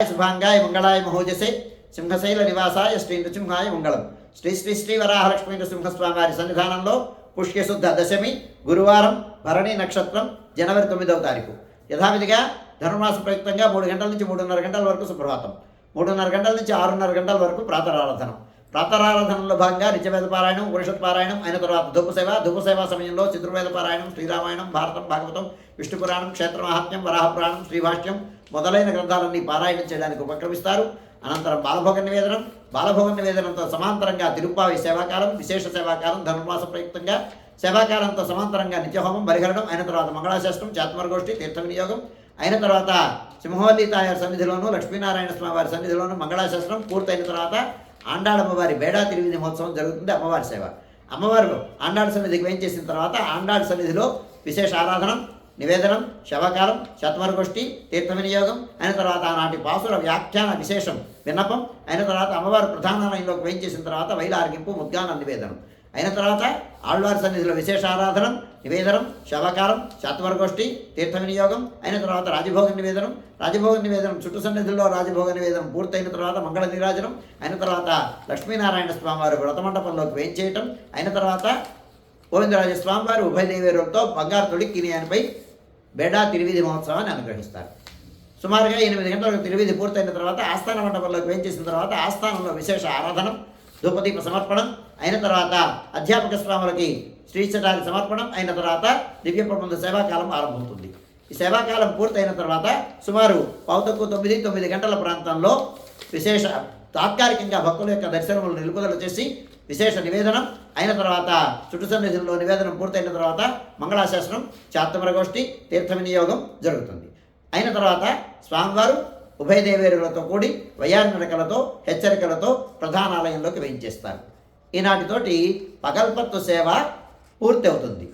శుభాంగాయ మంగళాయ మహోజసే సింహశైల నివాసాయ శ్రీ నృసింహాయ మంగళం శ్రీ శ్రీ శ్రీ వరాహలక్ష్మీ నృసింహస్వామి వారి సన్నిధానంలో పుష్యశుద్ధ దశమి గురువారం భరణి నక్షత్రం జనవరి తొమ్మిదవ తారీఖు. యథావిధిగా ధనుర్మాస ప్రయుక్తంగా మూడు గంటల నుంచి మూడున్నర గంటల వరకు సుప్రభాతం. మూడున్నర గంటల నుంచి ఆరున్నర గంటల వరకు ప్రాతరారాధనం. ప్రాతరారాధనలో భాగంగా నిత్యవేద పారాయణం ఉపనిషత్ పారాయణం అయిన తర్వాత ధూప సేవ. ధూప సేవ సమయంలో చతుర్వేద పారాయణం శ్రీరామాయణం భారతం భాగవతం విష్ణు పురాణం క్షేత్ర మహాత్మ్యం వరాహ పురాణం శ్రీభాష్యం మొదలైన గ్రంథాలన్నీ పారాయణం చేయడానికి ఉపక్రమిస్తారు. అనంతరం బాలభోగ నివేదనం. బాలభోగ నివేదనంతో సమాంతరంగా తిరుప్పావి సేవాకాలం విశేష సేవాకాలం ధనుర్మాస ప్రయుక్తంగా సేవాకాలంతో సమాంతరంగా నిత్యహోమం బలిహరణం అయిన తర్వాత మంగళాశాస్త్రం చాత్మరగోష్ఠి తీర్థ వినియోగం అయిన తర్వాత సింహవల్లి తాయారు సన్నిధిలోను లక్ష్మీనారాయణ స్వామి వారి సన్నిధిలోను మంగళాశాస్త్రం పూర్తయిన తర్వాత ఆండాళమ్మవారి బేడా తిరివిధి మహోత్సవం జరుగుతుంది అమ్మవారి సేవ. అమ్మవారు ఆండాళ సన్నిధికి వేయించేసిన తర్వాత ఆండాళ సన్నిధిలో విశేష ఆరాధనం నివేదనం శవకాలం శతమరగోష్ఠి తీర్థ వినియోగం అయిన తర్వాత ఆనాటి పాసుల వ్యాఖ్యాన విశేషం విన్నపం అయిన తర్వాత అమ్మవారు ప్రధానాలయంలోకి వేయించేసిన తర్వాత వైలార్గింపు ముద్గాన నివేదనం. అయిన తర్వాత ఆళ్వారి సన్నిధిలో విశేష ఆరాధనం నివేదనం శవకారం శాతవర్గోష్ఠి తీర్థ వినియోగం అయిన తర్వాత రాజభోగ నివేదనం రాజభోగ నివేదనం చుట్టు సన్నిధిలో రాజభోగ నివేదనం పూర్తయిన తర్వాత మంగళ నీరాజనం అయిన తర్వాత లక్ష్మీనారాయణ స్వామివారి వ్రతమండపంలోకి వేయించేయటం అయిన తర్వాత గోవిందరాజ స్వామివారు ఉభయ దేవేరులతో బంగారు తొడి కినియానిపై బేడా తిరువిధి మహోత్సవాన్ని అనుగ్రహిస్తారు. సుమారుగా ఎనిమిది గంటలకు తిరువిధి పూర్తయిన తర్వాత ఆస్థాన మండపంలోకి వేయించేసిన తర్వాత ఆస్థానంలో విశేష ఆరాధనం ధూపదీప సమర్పణం అయిన తర్వాత అధ్యాపక స్వాములకి శ్రీచటారి సమర్పణం అయిన తర్వాత దివ్య ప్రబంధ సేవాకాలం ఆరంభమవుతుంది. ఈ సేవాకాలం పూర్తయిన తర్వాత సుమారు పౌతకు తొమ్మిది తొమ్మిది గంటల ప్రాంతంలో విశేష తాత్కాలికంగా భక్తుల యొక్క దర్శనములు నిలుపుదల చేసి విశేష నివేదనం అయిన తర్వాత చుట్టు సన్నిధిలో నివేదనం పూర్తయిన తర్వాత మంగళాశాసనం చాత్తమరగోష్ఠి తీర్థ వినియోగం జరుగుతుంది. అయిన తర్వాత స్వామివారు ఉభయ దేవేరులతో కూడి వయానడకలతో హెచ్చరికలతో ప్రధానాలయంలోకి వేయించేస్తారు. ఈనాటితోటి పగల్పత్తు సేవ పూర్తి అవుతుంది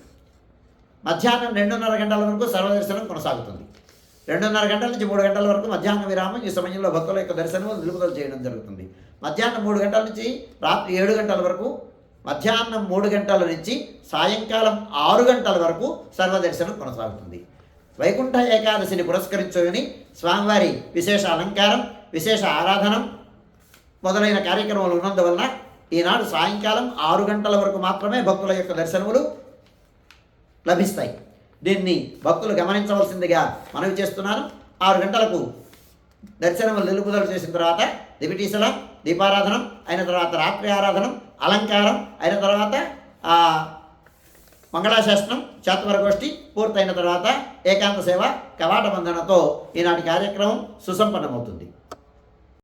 మధ్యాహ్నం రెండున్నర గంటల వరకు సర్వదర్శనం కొనసాగుతుంది. రెండున్నర గంటల నుంచి మూడు గంటల వరకు మధ్యాహ్న విరామం ఈ సమయంలో భక్తుల యొక్క దర్శనం నిలుపుదల చేయడం జరుగుతుంది. మధ్యాహ్నం మూడు గంటల నుంచి రాత్రి ఏడు గంటల వరకు మధ్యాహ్నం మూడు గంటల నుంచి సాయంకాలం ఆరు గంటల వరకు సర్వదర్శనం కొనసాగుతుంది. వైకుంఠ ఏకాదశిని పురస్కరించుకొని స్వామివారి విశేష అలంకారం విశేష ఆరాధనం మొదలైన కార్యక్రమాలు ఉన్నందువలన ఈనాడు సాయంకాలం ఆరు గంటల వరకు మాత్రమే భక్తుల యొక్క దర్శనములు లభిస్తాయి. దీన్ని భక్తులు గమనించవలసిందిగా మనవి చేస్తున్నాను. ఆరు గంటలకు దర్శనములు నిలుపుదల చేసిన తర్వాత దివిటీసలం దీపారాధనం అయిన తర్వాత రాత్రి ఆరాధనం అలంకారం అయిన తర్వాత మంగళాశాసనం మంగళాశాసనం చాతువరగోష్ఠి పూర్తయిన తర్వాత ఏకాంత సేవ కవాట బంధనతో ఈనాటి కార్యక్రమం సుసంపన్నమవుతుంది.